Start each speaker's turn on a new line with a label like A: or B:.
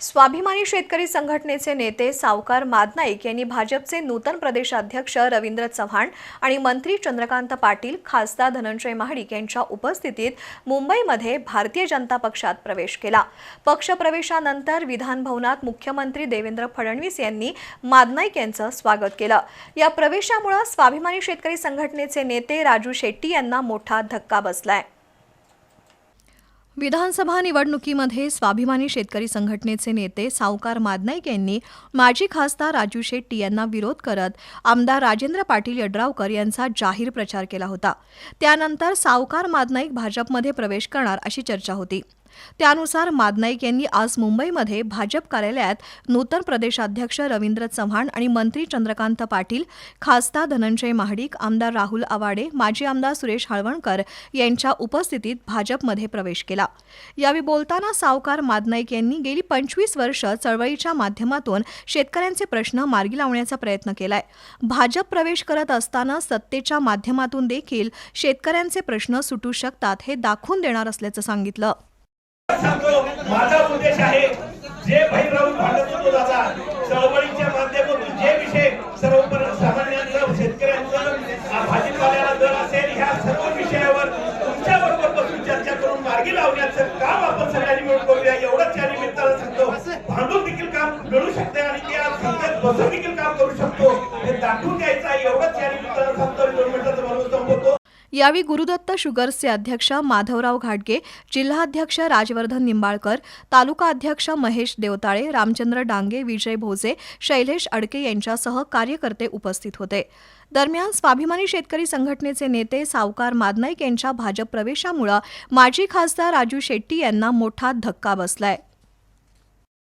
A: स्वाभिमानी शेतकरी संघटनेचे नेते सावकार मादनाईक यांनी भाजपचे नूतन प्रदेशाध्यक्ष रवींद्र चव्हाण आणि मंत्री चंद्रकांत पाटील खासदार धनंजय महाडिक यांच्या उपस्थितीत मुंबईमध्ये भारतीय जनता पक्षात प्रवेश केला. पक्षप्रवेशानंतर विधानभवनात मुख्यमंत्री देवेंद्र फडणवीस यांनी मादनाईक यांचं स्वागत केलं. या प्रवेशामुळे स्वाभिमानी शेतकरी संघटनेचे नेते राजू शेट्टी यांना मोठा धक्का बसलाय. विधानसभा निवडणुकीमध्ये स्वाभिमानी शेतकरी संघटनेचे नेते सावकार मादनाईक यांनी माजी खासदार राजू शेट्टी यांना विरोध करत आमदार राजेंद्र पाटील यड्रावकर यांचा जाहीर प्रचार केला होता. त्यानंतर सावकार मादनाईक भाजपमध्ये प्रवेश करणार अशी चर्चा होती. त्यानुसार मादनाईक यांनी आज मुंबईमध्ये भाजप कार्यालयात नूतन प्रदेशाध्यक्ष रवींद्र चव्हाण आणि मंत्री चंद्रकांत पाटील खासदार धनंजय महाडिक आमदार राहुल आवाडे माजी आमदार सुरेश हळवणकर यांच्या उपस्थितीत भाजपमध्ये प्रवेश केला. यावेळी बोलताना सावकार मादनाईक यांनी गेली पंचवीस वर्ष चळवळीच्या माध्यमातून शेतकऱ्यांचे प्रश्न मार्गी लावण्याचा प्रयत्न केलाय. भाजप प्रवेश करत असताना सत्तेच्या माध्यमातून देखील शेतकऱ्यांचे प्रश्न सुटू शकतात हे दाखवून देणार असल्याचं सांगितलं.
B: सांगतो माझा उद्देश आहे जे बाहेर राहून भांडत होतो दादा चळवळीच्या माध्यमातून जे विषय सर्वसामान्यांचं शेतकऱ्यांचं आ, भाजीपाल्याला दर असेल ह्या सर्व विषयावर तुमच्या बरोबर बसून चर्चा करून मार्गी लावण्याचं काम आपण सगळ्यांनी मिळून करूया. एवढंच या निमित्तानं सांगतो. भांडून देखील काम मिळू शकते आणि ते आज बसून देखील काम करू शकतो.
A: यावेळी गुरुदत्त शुगर्सचे अध्यक्ष माधवराव घाटगे जिल्हाध्यक्ष राजवर्धन निंबाळकर तालुका अध्यक्ष महेश देवताळे रामचंद्र डांगे विजय भोजे शैलेश अडके यांच्यासह कार्यकर्ते उपस्थित होते. दरम्यान स्वाभिमानी शेतकरी संघटनेचे नेते सावकार मादनाईक यांच्या भाजप प्रवेशामुळे माजी खासदार राजू शेट्टी यांना मोठा धक्का बसलाय.